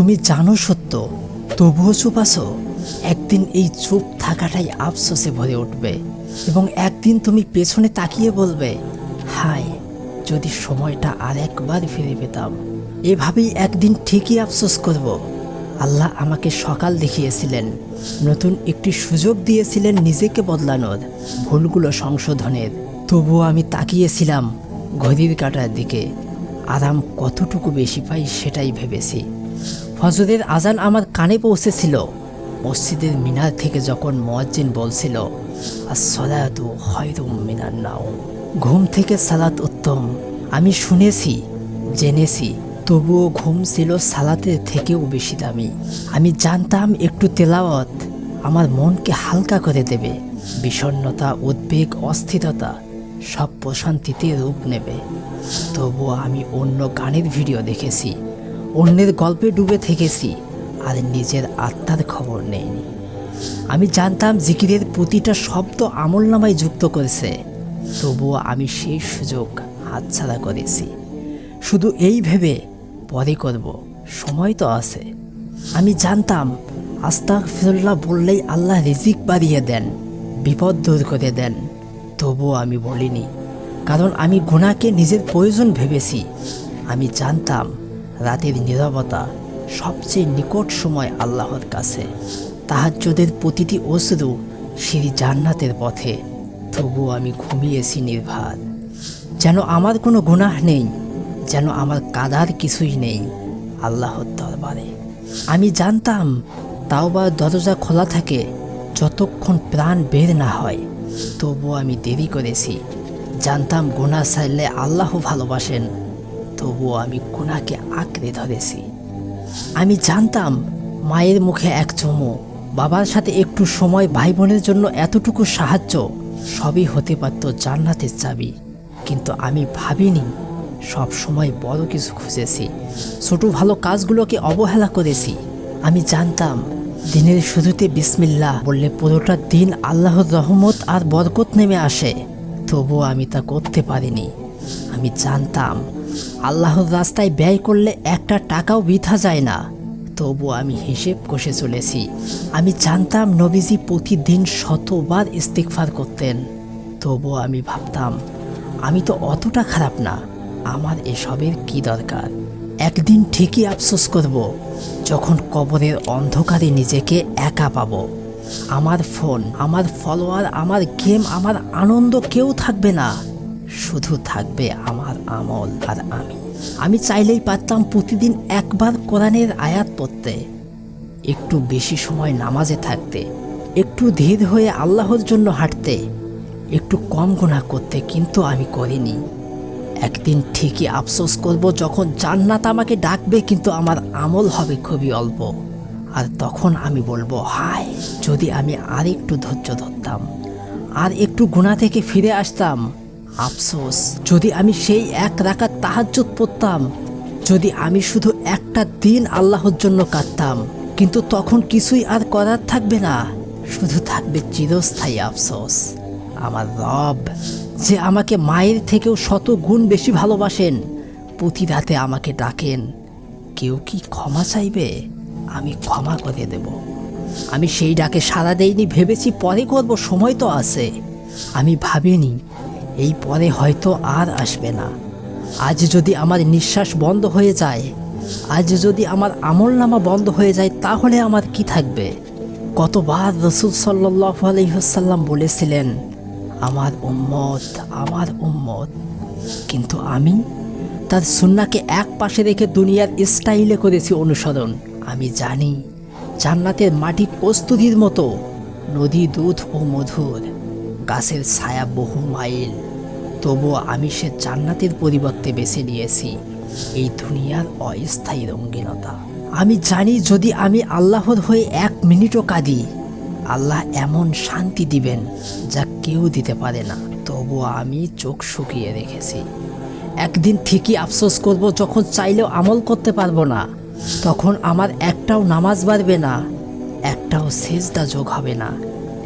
তুমি জানো সত্য, তবুও চুপ আছো? একদিন এই চুপ থাকাটাই আফসোসে ভরে উঠবে এবং একদিন তুমি পেছনে তাকিয়ে বলবে, হায়, যদি সময়টা আর একবার ফিরে পেতাম, এভাবেই একদিন ঠিকই আফসোস করব। আল্লাহ আমাকে সকাল দেখিয়েছিলেন, নতুন একটি সুযোগ দিয়েছিলেন নিজেকে বদলানোর ভুলগুলো সংশোধনের। তবুও আমি তাকিয়েছিলাম ঘড়ির কাটার দিকে। আরাম কতটুকু বেশি পাই সেটাই ভেবেছি। ফজরের আজান আমার কানে পৌঁছেছিল। মসজিদের মিনার থেকে যখন মজ্জিন বলছিল, আসসালাতু খয়রুম মিনার নাও ঘুম থেকে সালাত উত্তম। আমি শুনেছি, জেনেছি, তবুও ঘুম ছিল সালাতের থেকেও বেশি দামি। আমি জানতাম একটু তেলাওয়াত। আমার মনকে হালকা করে দেবে। বিষণ্ণতা, উদ্বেগ, অস্থিরতা সব প্রশান্তিতে রূপ নেবে। তবুও আমি অন্য গানের ভিডিও দেখেছি, অন্যের গল্পে ডুবে থেকেছি, আর নিজের আত্মার খবর নেইনি। আমি জানতাম জিকিরের প্রতিটা শব্দ আমল নামায় যুক্ত করেছে। তবুও আমি সেই সুযোগ হাতছাড়া করেছি। শুধু এই ভেবে পরে করব, সময় তো আছে। আমি জানতাম আস্তাক ফিরুল্লাহ বললেই আল্লাহ রিজিক বাড়িয়ে দেন, বিপদ দূর করে দেন। তবুও আমি বলিনি, কারণ আমি গুণাকে নিজের প্রয়োজন ভেবেছি। আমি জানতাম রাতের নীরবতা সবচেয়ে নিকট সময় আল্লাহর কাছে। তাহাজ্যদের প্রতিটি অশ্রু সিঁড়ি জান্নাতের পথে, তবুও আমি ঘুমিয়েছি নির্ভার। যেন আমার কোনো গুনাহ নেই, যেন আমার কাদার কিছুই নেই আল্লাহর দরবারে। আমি জানতাম তাও বা দরজা খোলা থাকে যতক্ষণ প্রাণ বের না হয়। তবুও আমি দেরি করেছি। জানতাম গুণা সারলে আল্লাহ ভালোবাসেন। তবুও আমি গুনাহকে আঁকড়ে ধরেছি। আমি জানতাম মায়ের মুখে এক চুমু, বাবার সাথে একটু সময় ভাই বোনের জন্য এতটুকু সাহায্য সবই হতে পারত জান্নাতের চাবি। কিন্তু আমি ভাবিনি, সব সময় বড় কিছু খুঁজেছি, ছোট ভালো কাজগুলোকে অবহেলা করেছি। আমি জানতাম দিনের শুরুতে বিসমিল্লাহ বললে পুরোটা দিন আল্লাহর রহমত আর বরকত নেমে আসে। তবুও আমি তা করতে পারিনি। আমি জানতাম, আল্লাহর রাস্তায় ব্যয় করলে একটা টাকাও বৃথা যায় না। তবু আমি হিসেব কষে চলেছি। আমি জানতাম নবীজি প্রতিদিন শতবার ইস্তিকফার করতেন। তবু আমি ভাবতাম, আমি তো অতটা খারাপ না, আমার এসবের কি দরকার? একদিন ঠিকই আফসোস করব, যখন কবরের অন্ধকারে নিজেকে একা পাব। আমার ফোন, আমার ফলোয়ার, আমার গেম, আমার আনন্দ কেউ থাকবে না। শুধু থাকবে আমার আমল আর আমি। আমি চাইলেই পারতাম প্রতিদিন একবার কোরআনের আয়াত পড়তে। একটু বেশি সময় নামাজে থাকতে, একটু ধীর হয়ে আল্লাহর জন্য হাঁটতে, একটু কম গুণা করতে কিন্তু আমি করিনি। একদিন ঠিকই আফসোস করব যখন জান্নাত আমাকে ডাকবে, কিন্তু আমার আমল হবে খুবই অল্প। আর তখন আমি বলব, হায়, যদি আমি আর একটু ধৈর্য ধরতাম, আর একটু গুণা থেকে ফিরে আসতাম, আফসোস, যদি আমি সেই এক রাখার তাহাজ্জুদ পড়তাম, যদি আমি শুধু একটা দিন আল্লাহর জন্য কাঁদতাম কিন্তু তখন কিছুই আর করার থাকবে না, শুধু থাকবে চিরস্থায়ী আফসোস। আমার রব যে আমাকে মায়ের থেকেও শত গুণ বেশি ভালোবাসেন, প্রতি রাতে আমাকে ডাকেন। কেউ কি ক্ষমা চাইবে? আমি ক্ষমা করে দেব। আমি সেই ডাকে সাড়া দেইনি, ভেবেছি পরে করব, সময় তো আছে। আমি ভাবিনি, এই পরে হয়তো আর আসবে না। আজ যদি আমার নিঃশ্বাস বন্ধ হয়ে যায়, আজ যদি আমার আমল নামা বন্ধ হয়ে যায়, তাহলে আমার কি থাকবে? কতবার রসুল সাল্লাহ আলহিহসাল্লাম বলেছিলেন আমার উম্মত আমার উম্মত। কিন্তু আমি তার সুন্নাকে এক পাশে রেখে দুনিয়ার স্টাইলে করেছি অনুসরণ। আমি জানি, জান্নাতের মাটি কস্তুরির মতো, নদী দুধ ও মধুর, গাছের ছায়া বহু মাইল। তবুও আমি সে জান্নাতের পরিবর্তে বেছে নিয়েছি এই দুনিয়ার অস্থায়ী রঙ্গিনতা আমি জানি যদি আমি আল্লাহর হয়ে এক মিনিটও কাঁদি আল্লাহ এমন শান্তি দিবেন যা কেউ দিতে পারে না। তবুও আমি চোখ শুকিয়ে রেখেছি। একদিন ঠিকই আফসোস করব, যখন চাইলেও আমল করতে পারব না। তখন আমার একটাও নামাজ বাড়বে না, একটাও সেজদা যোগ হবে না,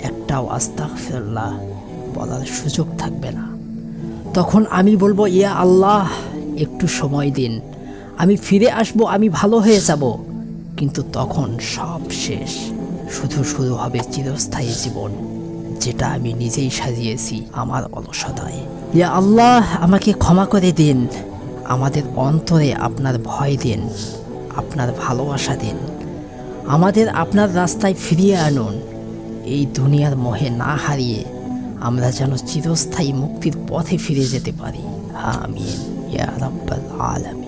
একটাও আস্তাক ফেরল্লাহ বলার সুযোগ থাকবে না। তখন আমি বলব, ইয়া আল্লাহ, একটু সময় দিন। আমি ফিরে আসব, আমি ভালো হয়ে যাব। কিন্তু তখন সব শেষ। শুধু শুরু হবে চিরস্থায়ী জীবন, যেটা আমি নিজেই সাজিয়েছি আমার অলসতায়। ইয়া আল্লাহ, আমাকে ক্ষমা করে দিন। আমাদের অন্তরে আপনার ভয় দিন, আপনার ভালোবাসা দিন। আমাদের আপনার রাস্তায় ফিরিয়ে আনুন। এই দুনিয়ার মোহে না হারিয়ে আমরা যেন চিরস্থায়ী মুক্তির পথে ফিরে যেতে পারি। আমিন। ইয়া রাব্বাল আলামিন।